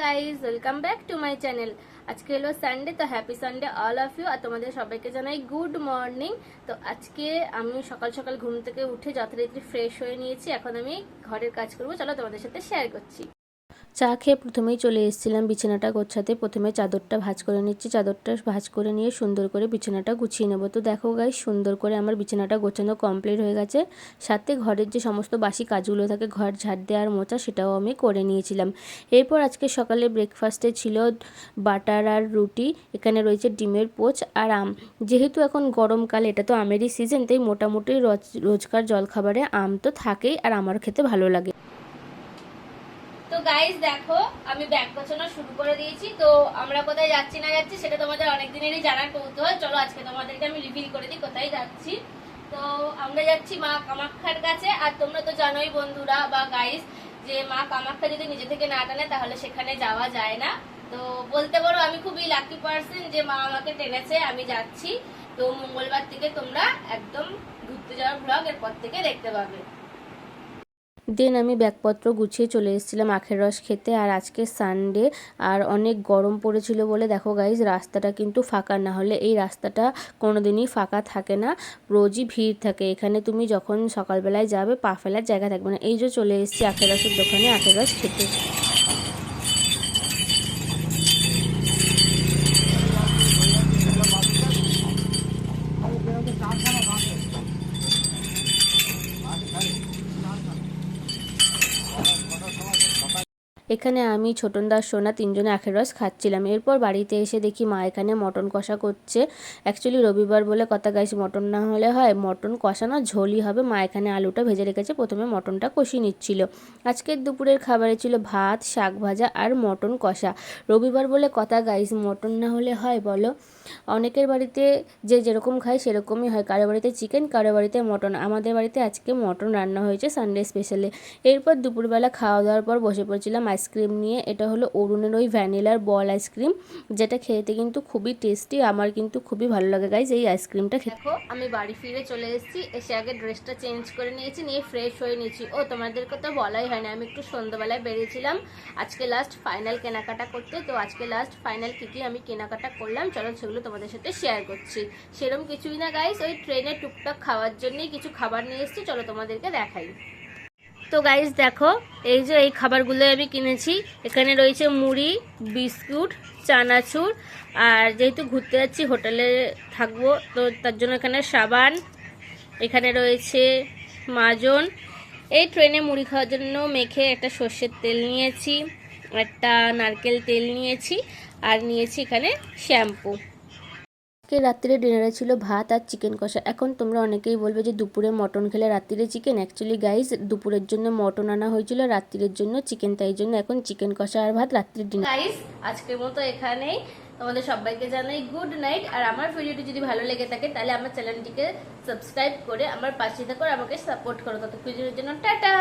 Guys welcome back to my channel আজকে হলো Sunday তো happy Sunday all of you আর তোমাদের সবাইকে জানাই গুড মর্নিং তো আজকে আমি সকাল সকাল ঘুম থেকে উঠে যথারীতি ফ্রেশ হয়ে নিয়েছি, এখন আমি ঘরের কাজ করব। চলো তোমাদের সাথে শেয়ার করছি। চা খেয়ে প্রথমেই চলে এসেছিলাম বিছানাটা গোছাতে। প্রথমে চাদরটা ভাজ করে নিচ্ছি। চাদরটা ভাঁজ করে নিয়ে সুন্দর করে বিছানাটা গুছিয়ে নেব। তো দেখো গাই সুন্দর করে আমার বিছানাটা গোছানো কমপ্লিট হয়ে গেছে। সাথে ঘরের যে সমস্ত বাসি কাজগুলো থাকে, ঘর ঝাড় দেওয়ার মোচা, সেটাও আমি করে নিয়েছিলাম। এরপর আজকে সকালে ব্রেকফাস্টে ছিল বাটার আর রুটি। এখানে রয়েছে ডিমের পোচ আর আম। যেহেতু এখন গরমকাল এটা তো আমেরই সিজন তাই মোটামুটি রোজ, রোজকার জলখাবারে আম তো থাকেই আর আমার খেতে ভালো লাগে। গাইজ দেখো, আমি ব্যাগ গোছানো শুরু করে দিয়েছি, তো আমরা কোথায় যাচ্ছি না যাচ্ছি সেটা তোমাদের অনেক দিনেরই জানার কৌতূহল। চলো, আজকে তোমাদেরকে আমি রিভিল করে দিই কোথায় যাচ্ছি। তো আমরা যাচ্ছি মা কামাখ্যার কাছে, আর তোমরা তো জানোই বন্ধুরা বা গাইজ যে মা কামাখ্যা যদি নিজে থেকে না টানে, তাহলে সেখানে যাওয়া যায় না। তো বলতে পারো, আমি খুবই লাকি পার্সন যে মা আমাকে টেনেছে, আমি যাচ্ছি। তো মঙ্গলবার থেকে তোমরা একদম ঘুরতে যাওয়ার ব্লগ এরপর থেকে দেখতে পাবে। দেন আমি ব্যাগপত্র গুছিয়ে চলে এসেছিলাম আখের রস খেতে, আর আজকে সানডে আর অনেক গরম পড়েছিল বলে দেখো গাইজ রাস্তাটা কিন্তু ফাঁকা, না হলে এই রাস্তাটা কোনোদিনই ফাঁকা থাকে না, রোজই ভিড় থাকে। এখানে তুমি যখন সকালবেলায় যাবে, পা ফেলার জায়গা থাকবে না। এই যে চলে এসেছি আখের রসের দোকানে, আখের রস খেতে। এখানে আমি ছোটনদার সোনা তিনজনে আখের রস খাচ্ছিলাম। এরপর বাড়িতে এসে দেখি মা এখানে মটন কষা করছে। অ্যাকচুয়ালি রবিবার বলে কথা গাইস, মটন না হলে হয়, মটন কষা না ঝোলই হবে। মা এখানে আলুটা ভেজে রেখেছে, প্রথমে মটনটা কষিয়ে নিচ্ছিল। আজকের দুপুরের খাবারে ছিল ভাত, শাক ভাজা আর মটন কষা। রবিবার বলে কথা গাইস, মটন না হলে হয় বলো? অনেকের বাড়িতে যে যেরকম খায় সেরকমই হয়। কারও বাড়িতে চিকেন, কারও বাড়িতে মটন। আমাদের বাড়িতে আজকে মটন রান্না হয়েছে সানডে স্পেশালে। এরপর দুপুরবেলা খাওয়া দাওয়ার পর বসে পড়ছিলাম আইসক্রিম নিয়ে, এটা হলো অরুণের ওই ভ্যানিলার বল আইসক্রিম, যেটা খেতে কিন্তু খুবই টেস্টি, আমার কিন্তু খুবই ভালো লাগে গাইজ এই আইসক্রিমটা খেতে। আমি বাড়ি ফিরে চলে এসেছি, এসে আগে ড্রেসটা চেঞ্জ করে নিয়েছি, নিয়ে ফ্রেশ হয়ে নিয়েছি। ও, তোমাদেরকে তো বলাই হয় না আমি একটু সন্ধ্যাবেলায় বেরিয়েছিলাম, আজকে লাস্ট ফাইনাল কেনাকাটা করতে, তো আজকে লাস্ট ফাইনাল কী কী আমি কেনাকাটা করলাম, চলো সেগুলো তোমাদের সাথে শেয়ার করছি। সেরকম কিছুই না গাইস ওই ট্রেনে টুকটাক খাওয়ার জন্যই কিছু খাবার নিয়ে এসেছি, চলো তোমাদেরকে দেখাই। তো গাইস দেখো, এই যে এই খাবারগুলো আমি কিনেছি। এখানে রয়েছে মুড়ি, বিস্কুট, চানাচুর, আর যেহেতু ঘুরতে যাচ্ছি, হোটেলে থাকব, তো তার জন্য এখানে সাবান, এখানে রয়েছে মাজন। এই ট্রেনে মুড়ি খাওয়ার জন্য মেখে একটা সর্ষের তেল নিয়েছি, একটা নারকেল তেল নিয়েছি, আর নিয়েছি এখানে শ্যাম্পু। আজকে রাত্রিরে ডিনারে ছিল ভাত আর চিকেন কষা। এখন তোমরা অনেকেই বলবে যে দুপুরে মটন খেলে রাত্রিরে চিকেন অ্যাকচুয়ালি গাইস দুপুরের জন্য মটন আনা হয়েছিল রাত্রিরের জন্য চিকেন তাই জন্য এখন চিকেন কষা আর ভাত রাত্রির ডিনার গাইস আজকের মতো এখানেই। তোমাদের সবাইকে জানাই গুড নাইট আর আমার ভিডিওটি যদি ভালো লেগে থাকে, তাহলে আমার চ্যানেলটিকে সাবস্ক্রাইব করে আমার পাশে থাকো আমাকে সাপোর্ট করো। ততক্ষণের জন্য টাটা!